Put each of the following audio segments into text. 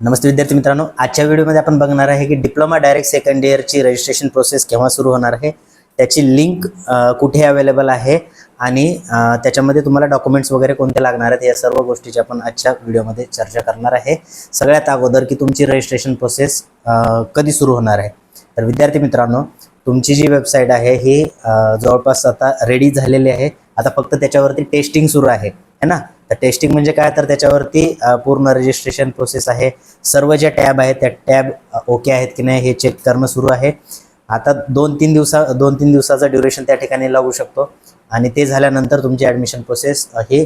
नमस्ते विद्यार्थी मित्रांनो आजच्या व्हिडिओमध्ये आपण बघणार आहे की डिप्लोमा डायरेक्ट सेकंड इयरची रजिस्ट्रेशन प्रोसेस केव्हा सुरू होणार आहे त्याची लिंक कुठे अवेलेबल आहे आणि त्याच्यामध्ये तुम्हाला डॉक्युमेंट्स वगैरे कोणते लागणार आहेत या सर्व गोष्टीची आपण आजच्या व्हिडिओमध्ये चर्चा करणार आहे. सगळ्यात अगोदर की तुमची रजिस्ट्रेशन प्रोसेस कधी सुरू होणार आहे. तर विद्यार्थी मित्रांनो तुमची जी वेबसाईट आहे ही जवळपास आता रेडी झालेली आहे. आता फक्त त्याच्यावरती टेस्टिंग सुरू आहे है ना? तर टेस्टिंग म्हणजे काय? तर त्याच्यावरती पूर्ण रजिस्ट्रेशन प्रोसेस आहे. सर्व ज्या टॅब आहेत त्या टॅब ओके आहेत की नाही हे चेक करणं सुरू आहे. आता दोन तीन दिवसा दोन तीन दिवसाचा ड्युरेशन त्या ठिकाणी लागू शकतो. आणि ते झाल्यानंतर तुमची ॲडमिशन प्रोसेस ही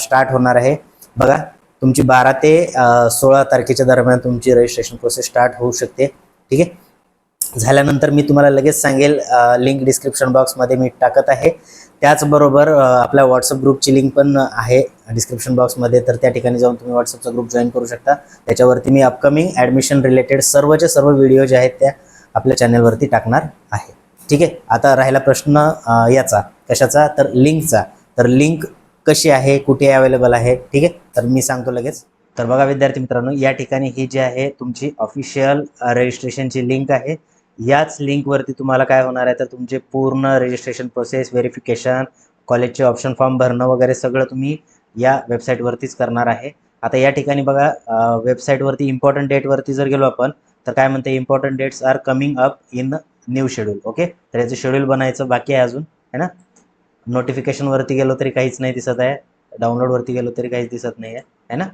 स्टार्ट होणार आहे. बघा तुमची बारा ते सोळा तारखेच्या दरम्यान तुमची रजिस्ट्रेशन प्रोसेस स्टार्ट होऊ शकते. ठीक आहे? झाल्यानंतर मी तुम्हाला लगेच सांगेल लिंक डिस्क्रिप्शन बॉक्समध्ये मी टाकत आहे. त्याचबरोबर आपल्या व्हॉट्सअप ग्रुपची लिंक पण आहे डिस्क्रिप्शन बॉक्समध्ये तर त्या ठिकाणी जाऊन तुम्ही व्हॉट्सअपचा ग्रुप जॉईन करू शकता. त्याच्यावरती मी अपकमिंग ॲडमिशन रिलेटेड सर्वच्या सर्व व्हिडिओ जे आहेत त्या आपल्या चॅनलवरती टाकणार आहे. ठीक आहे? आता राहिला प्रश्न याचा. कशाचा? तर लिंकचा तर लिंक कशी आहे? कुठे अवेलेबल आहे? ठीक आहे? तर मी सांगतो लगेच. तर बघा विद्यार्थी मित्रांनो या ठिकाणी ही जी आहे तुमची ऑफिशियल रजिस्ट्रेशनची लिंक आहे. याच लिंकवरती तुम्हाला काय होणार आहे तर तुमचे पूर्ण रजिस्ट्रेशन प्रोसेस व्हेरिफिकेशन कॉलेजचे ऑप्शन फॉर्म भरणं वगैरे सगळं तुम्ही या वेबसाईटवरतीच करणार आहे. आता या ठिकाणी बघा वेबसाईटवरती इम्पॉर्टंट डेटवरती जर गेलो आपण तर काय म्हणते important dates are coming up in new schedule okay तर याचं शेड्यूल बनायचं बाकी आहे अजून है ना? नोटिफिकेशनवरती गेलो तरी काहीच नाही दिसत आहे डाउनलोडवरती गेलो तरी काहीच दिसत नाही आहे है ना?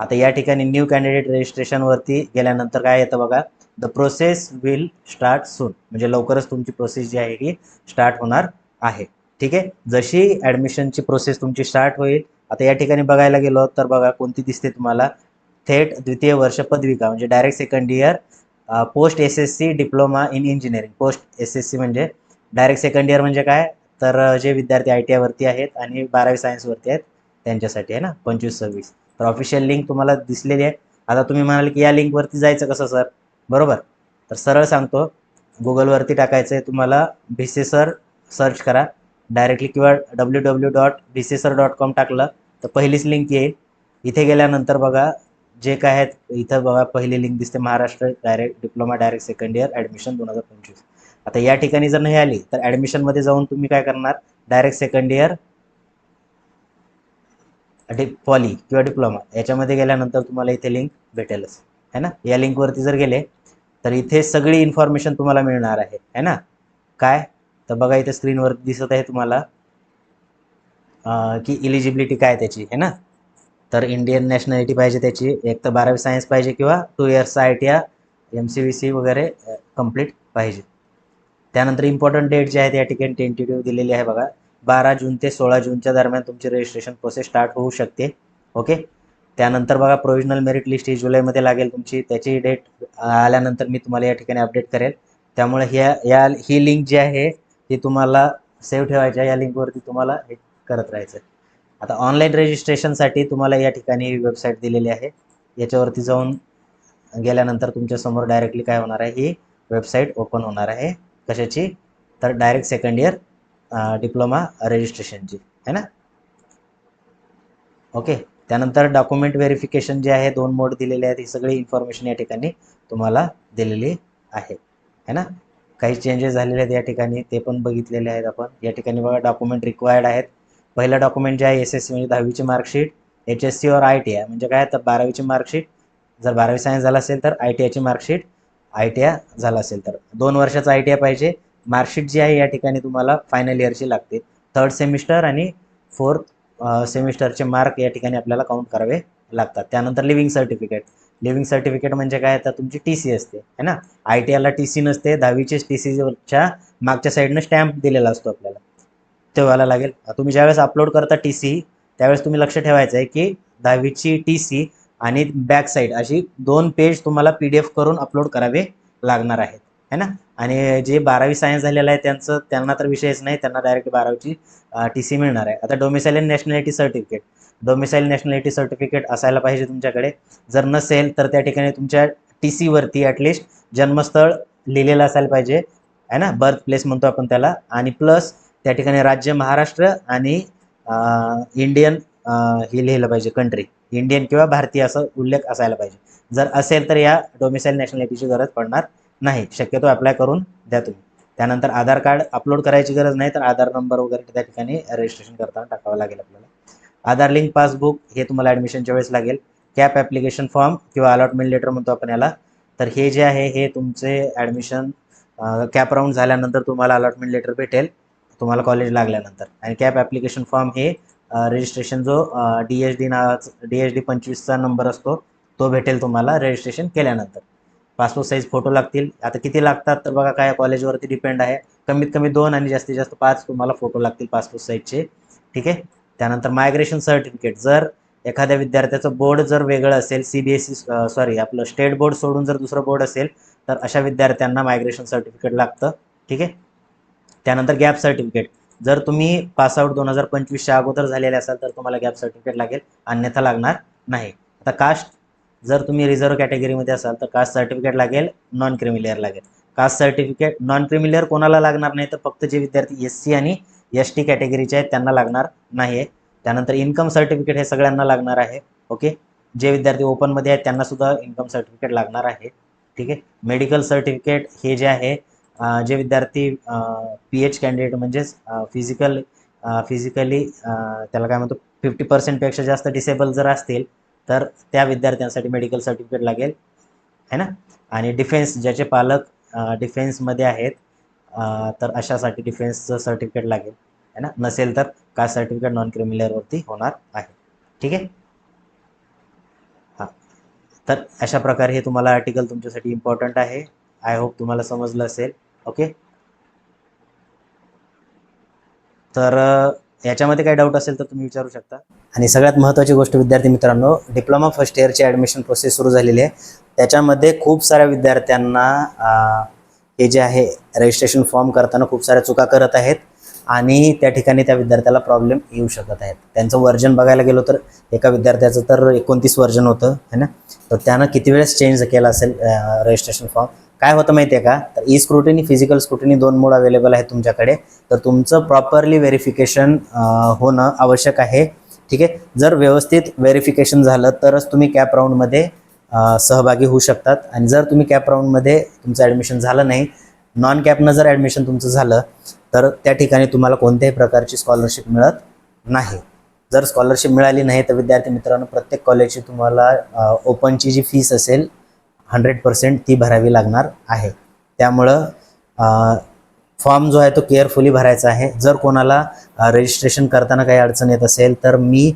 आता या ठिकाणी न्यू कॅन्डिडेट रजिस्ट्रेशनवरती गेल्यानंतर काय येतं बघा? The process will start soon म्हणजे लवकरच तुमची प्रोसेस जी आहे ही स्टार्ट होणार आहे. ठीक आहे? जशी ॲडमिशनची प्रोसेस तुमची स्टार्ट होईल आता या ठिकाणी बघायला गेलो तर बघा कोणती दिसते तुम्हाला? थेट द्वितीय वर्ष पदविका म्हणजे direct second year post S S C diploma in engineering post S S C म्हणजे डायरेक्ट सेकंड इयर म्हणजे काय? तर जे विद्यार्थी आय टी आयवरती आहेत आणि बारावी सायन्सवरती आहेत त्यांच्यासाठी आहे ना? पंचवीस सव्वीस. तर ऑफिशियल लिंक तुम्हाला दिसलेली आहे. आता तुम्ही म्हणाल की या लिंकवरती जायचं कसं सर बरोबर? तर सरळ सांगतो गुगलवरती टाकायचं आहे तुम्हाला भिसेसर सर्च करा. डायरेक्टली किंवा डब्ल्यू डब्ल्यू डॉट भिसेसर डॉट कॉम टाकलं तर पहिलीच लिंक येईल. इथे गेल्यानंतर बघा जे काय आहेत इथं बघा पहिली लिंक दिसते Maharashtra direct diploma direct second year admission दोन हजार पंचवीस. आता या ठिकाणी जर नाही आली तर ॲडमिशनमध्ये जाऊन तुम्ही काय करणार? Direct second year D poly किंवा डिप्लोमा याच्यामध्ये गेल्यानंतर तुम्हाला इथे लिंक भेटेलच. है ना? या लिंकवरती जर गेले तर इथे सगळी इन्फॉर्मेशन तुम्हाला मिळणार आहे. है ना? काय? तर बघा इथे स्क्रीनवर दिसत आहे तुम्हाला की इलिजिबिलिटी काय त्याची. है ना? तर इंडियन नॅशनॅलिटी पाहिजे त्याची. एक तर बारावी सायन्स पाहिजे किंवा two इयर्सचा I T M C V C वगैरे कंप्लीट पाहिजे. त्यानंतर इम्पॉर्टंट डेट जे आहेत त्या ठिकाणी टेंटेटिव्ह दिलेली आहे बघा. बारा जून ते सोळा जूनच्या दरम्यान तुमची रजिस्ट्रेशन प्रोसेस स्टार्ट होऊ शकते. ओके त्यानंतर बघा प्रोविजनल मेरिट लिस्ट ही जुलैमध्ये लागेल तुमची. त्याची डेट आल्यानंतर मी तुम्हाला या ठिकाणी अपडेट करेल. त्यामुळे ह्या या ही लिंक जी आहे ती तुम्हाला सेव्ह ठेवायची आहे. या लिंकवरती तुम्हाला हे करत राहायचं आहे. आता ऑनलाईन रजिस्ट्रेशनसाठी तुम्हाला या ठिकाणी वेबसाईट दिलेली आहे. याच्यावरती जाऊन गेल्यानंतर तुमच्यासमोर डायरेक्टली काय होणार आहे? ही वेबसाईट ओपन होणार आहे. कशाची? तर डायरेक्ट सेकंड इयर डिप्लोमा रजिस्ट्रेशनची है ना? ओके त्यानंतर डॉक्युमेंट व्हेरिफिकेशन जे आहे दोन मोड दिलेले आहेत. ही सगळी इन्फॉर्मेशन या ठिकाणी तुम्हाला दिलेली आहे है ना? काही चेंजेस झालेले आहेत या ठिकाणी ते पण बघितलेले आहेत आपण. या ठिकाणी बघा डॉक्युमेंट रिक्वायर्ड आहेत. पहिलं डॉक्युमेंट जे आहे एस एस सी म्हणजे दहावीची मार्कशीट एच एस सी और आय टी आय म्हणजे काय? तर बारावीची मार्कशीट जर बारावी सायन्स झाला असेल तर आय टी आयची मार्कशीट आय टी आय झाला असेल तर. दोन वर्षाचा आय टी आय पाहिजे मार्कशीट जी आहे या ठिकाणी तुम्हाला फायनल इयरची लागते. थर्ड सेमिस्टर आणि फोर्थ सेमिस्टरचे मार्क या ठिकाणी आपल्याला काउंट करावे लागतात. त्यानंतर लिव्हिंग सर्टिफिकेट लिव्हिंग सर्टिफिकेट म्हणजे काय? तर तुमची टी सी असते है ना? आय टी आयला टी सी नसते दहावीचीच टी सीच्या मागच्या साईडनं स्टॅम्प दिलेला असतो आपल्याला. तेव्हा लागेल. तुम्ही ज्यावेळेस अपलोड करता टी सी त्यावेळेस तुम्ही लक्ष ठेवायचं आहे की दहावीची टी सी आणि बॅक साईड अशी दोन पेज तुम्हाला पी डी एफ करून अपलोड करावे लागणार आहेत. है ना? आणि जे बारावी सायन्स झालेलं आहे त्यांचं त्यांना तर विषयच नाही त्यांना डायरेक्ट बारावीची टी सी मिळणार आहे. आता domicile nationality certificate domicile nationality certificate असायला पाहिजे तुमच्याकडे. जर नसेल तर त्या ठिकाणी तुमच्या टी सीवरती ॲटलिस्ट जन्मस्थळ लिहिलेलं असायला पाहिजे. आहे ना? बर्थ प्लेस म्हणतो आपण त्याला. आणि प्लस त्या ठिकाणी राज्य महाराष्ट्र आणि इंडियन हे लिहिलं पाहिजे कंट्री इंडियन किंवा भारतीय असं उल्लेख असायला पाहिजे. जर असेल तर या डोमिसाईल नॅशनॅलिटीची गरज पडणार. नाही शक्यतो अप्लाय करून द्या तुम्ही. त्यानंतर आधार कार्ड अपलोड करायची गरज नाही तर आधार नंबर वगैरे त्या ठिकाणी रजिस्ट्रेशन करताना टाकावं लागेल आपल्याला. आधार लिंक पासबुक हे तुम्हाला ॲडमिशनच्या वेळेस लागेल. कॅप ॲप्लिकेशन फॉर्म किंवा अलॉटमेंट लेटर म्हणतो आपण याला. तर हे जे आहे हे तुमचे ॲडमिशन कॅप राऊंड झाल्यानंतर तुम्हाला अलॉटमेंट लेटर भेटेल. तुम्हाला कॉलेज लागल्यानंतर. आणि कॅप ॲप्लिकेशन फॉर्म हे रजिस्ट्रेशन जो डी एच डी नावाचा डी एच डी पंचवीसचा नंबर असतो तो भेटेल तुम्हाला रजिस्ट्रेशन केल्यानंतर. पासपोर्ट साईज फोटो लागतील. आता किती लागतात तर बघा काय कॉलेजवरती डिपेंड आहे. कमीत कमी दोन आणि जास्तीत जास्त पाच तुम्हाला फोटो लागतील पासपोर्ट साईजचे ठीक आहे? त्यानंतर मायग्रेशन सर्टिफिकेट जर एखाद्या विद्यार्थ्याचं बोर्ड जर वेगळं असेल C B S C sorry आपलं स्टेट बोर्ड सोडून जर दुसरं बोर्ड असेल तर अशा विद्यार्थ्यांना मायग्रेशन सर्टिफिकेट लागतं. ठीक आहे? त्यानंतर गॅप सर्टिफिकेट जर तुम्ही पासआउट दोन हजार पंचवीसच्या अगोदर झालेले असाल तर तुम्हाला गॅप सर्टिफिकेट लागेल. अन्यथा लागणार नाही. आता कास्ट जर तुम्ही रिझर्व्ह कॅटेगरीमध्ये असाल तर कास्ट सर्टिफिकेट लागेल नॉन क्रिमिलेअर लागेल. Caste certificate non creamy layer कोणाला लागणार नाही तर फक्त जे विद्यार्थी एस सी आणि एस टी कॅटेगरीचे आहेत त्यांना लागणार नाही आहे त्यानंतर इन्कम सर्टिफिकेट हे सगळ्यांना लागणार आहे ओके? जे विद्यार्थी ओपनमध्ये आहेत त्यांना सुद्धा इन्कम सर्टिफिकेट लागणार आहे ठीक आहे? मेडिकल सर्टिफिकेट हे जे आहे जे विद्यार्थी पी एच कॅन्डिडेट म्हणजेच फिजिकल फिजिकली त्याला काय म्हणतो फिफ्टी पर्सेंटपेक्षा जास्त डिसेबल जर असतील तर त्या विद्यार्थ्यांसाठी मेडिकल सर्टिफिकेट लागेल है ना? आणि डिफेन्स ज्याचे पालक डिफेन्समध्ये आहेत तर अशासाठी डिफेन्सचं सर्टिफिकेट लागेल है ना? नसेल तर कास्ट सर्टिफिकेट नॉन क्रिमिनलवरती होणार आहे ठीक आहे? हां. तर अशा प्रकारे हे तुम्हाला आर्टिकल तुमच्यासाठी इम्पॉर्टंट आहे. आय होप तुम्हाला समजलं असेल ओके तर याच्यामध्ये काही डाऊट असेल तर तुम्ही विचारू शकता. आणि सगळ्यात महत्त्वाची गोष्ट विद्यार्थी मित्रांनो डिप्लोमा फर्स्ट इयरची ॲडमिशन प्रोसेस सुरू झालेली आहे. त्याच्यामध्ये खूप साऱ्या विद्यार्थ्यांना हे जे आहे रजिस्ट्रेशन फॉर्म करताना खूप साऱ्या चुका करत आहेत. आणि त्या ठिकाणी त्या विद्यार्थ्याला प्रॉब्लेम येऊ शकत आहेत. त्यांचं वर्जन बघायला गेलो तर एका विद्यार्थ्याचं तर एकोणतीस वर्जन होतं है ना? तर त्यानं किती वेळेस चेंज केला असेल रजिस्ट्रेशन फॉर्म काय होतं माहिती आहे का? तर ई स्क्रुटिनी फिजिकल स्क्रुटिनी दोन मोड अवेलेबल आहे तुमच्याकडे. तर तुमचं प्रॉपरली व्हेरिफिकेशन होणं आवश्यक आहे. ठीक आहे? जर व्यवस्थित व्हेरिफिकेशन झालं तरच तुम्ही कॅप राऊंडमध्ये सहभागी होऊ शकतात. आणि जर तुम्ही कॅप राऊंडमध्ये तुमचं ॲडमिशन झालं नाही नॉन कॅपनं जर ॲडमिशन तुमचं झालं तर त्या ठिकाणी तुम्हाला कोणत्याही प्रकारची स्कॉलरशिप मिळत नाही. जर स्कॉलरशिप मिळाली नाही तर विद्यार्थी मित्रांनो प्रत्येक कॉलेजची तुम्हाला ओपनची जी फीस असेल हंड्रेड पर्सेंट ती भरावी लागणार आहे. त्यामुळं फॉर्म जो आहे तो केअरफुली भरायचा आहे. जर कोणाला रजिस्ट्रेशन करताना काही अडचण येत असेल तर मी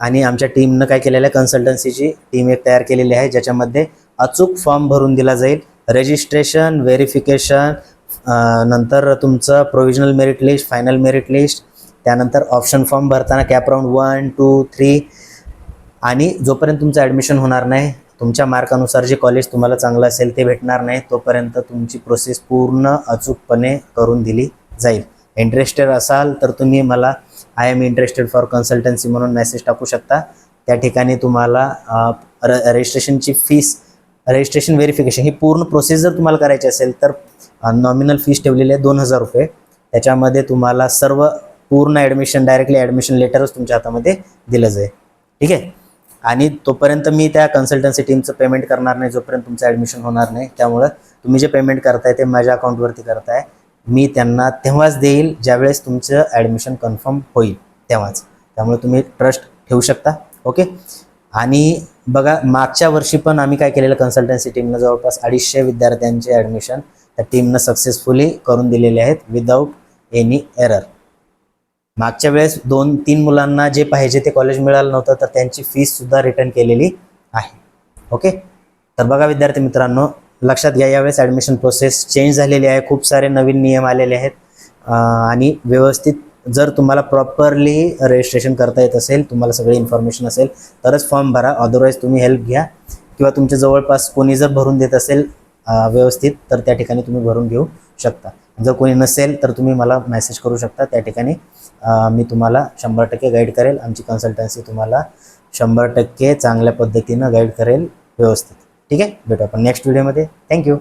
आणि आमच्या टीमनं काय केलेलं आहे कन्सल्टन्सीची टीम एक तयार केलेली आहे ज्याच्यामध्ये अचूक फॉर्म भरून दिला जाईल. रजिस्ट्रेशन व्हेरिफिकेशन नंतर तुमचं provisional merit list final merit list त्यानंतर ऑप्शन फॉर्म भरताना CAP round one two three आणि जोपर्यंत तुमचं ॲडमिशन होणार नाही तुमच्या मार्कानुसार जे कॉलेज तुम्हाला चांगलं असेल ते भेटणार नाही तोपर्यंत तुमची प्रोसेस पूर्ण अचूकपणे करून दिली जाईल. इंटरेस्टेड असाल तर तुम्ही मला I am interested for consultancy म्हणून मेसेज टाकू शकता. त्या ठिकाणी तुम्हाला र रजिस्ट्रेशनची फीस रजिस्ट्रेशन व्हेरिफिकेशन ही पूर्ण प्रोसेस जर तुम्हाला करायची असेल तर नॉमिनल फीस ठेवलेली आहे दोन हजार रुपये. त्याच्यामध्ये तुम्हाला सर्व पूर्ण ॲडमिशन डायरेक्टली ॲडमिशन लेटरच तुमच्या हातामध्ये दिलं जाईल. ठीक आहे? आणि तोपर्यंत मी त्या कन्सल्टन्सी टीमचं पेमेंट करणार नाही जोपर्यंत तुमचं ॲडमिशन होणार नाही. त्यामुळं तुम्ही जे पेमेंट करताय ते माझ्या अकाउंटवरती करताय. मी त्यांना तेव्हाच देईल ज्यावेळेस तुमचं ॲडमिशन कन्फर्म होईल तेव्हाच. त्यामुळे तुम्ही ट्रस्ट ठेवू शकता ओके आणि बघा मागच्या वर्षी पण आम्ही काय केलेलं कन्सल्टन्सी टीमनं जवळपास अडीचशे विद्यार्थ्यांचे ॲडमिशन त्या टीमनं सक्सेसफुली करून दिलेले आहेत विदाऊट एनी एरर मागच्या वेळेस दोन तीन मुलांना जे पाहिजे ते कॉलेज मिळालं नव्हतं तर त्यांची फीस सुद्धा रिटर्न केलेली आहे. ओके तर बघा विद्यार्थी मित्रांनो लक्षात घ्या यावेळेस ॲडमिशन प्रोसेस चेंज झालेली आहे. खूप सारे नवीन नियम आलेले आहेत. आणि व्यवस्थित जर तुम्हाला प्रॉपरली रजिस्ट्रेशन करता येत असेल तुम्हाला सगळी इन्फॉर्मेशन असेल तरच फॉर्म भरा. अदरवाईज तुम्ही हेल्प घ्या. किंवा तुमच्या जवळपास कोणी जर भरून देत असेल व्यवस्थित तर त्या ठिकाणी तुम्ही भरून घेऊ शकता. जर कोणी नसेल तर तुम्ही मला मेसेज करू शकता. त्या ठिकाणी मी तुम्हाला शंभर टक्के गाईड करेल. आमची कन्सल्टन्सी तुम्हाला शंभर टक्के चांगल्या पद्धतीनं गाईड करेल व्यवस्थित. ठीक आहे? भेटू आपण नेक्स्ट व्हिडिओमध्ये थँक्यू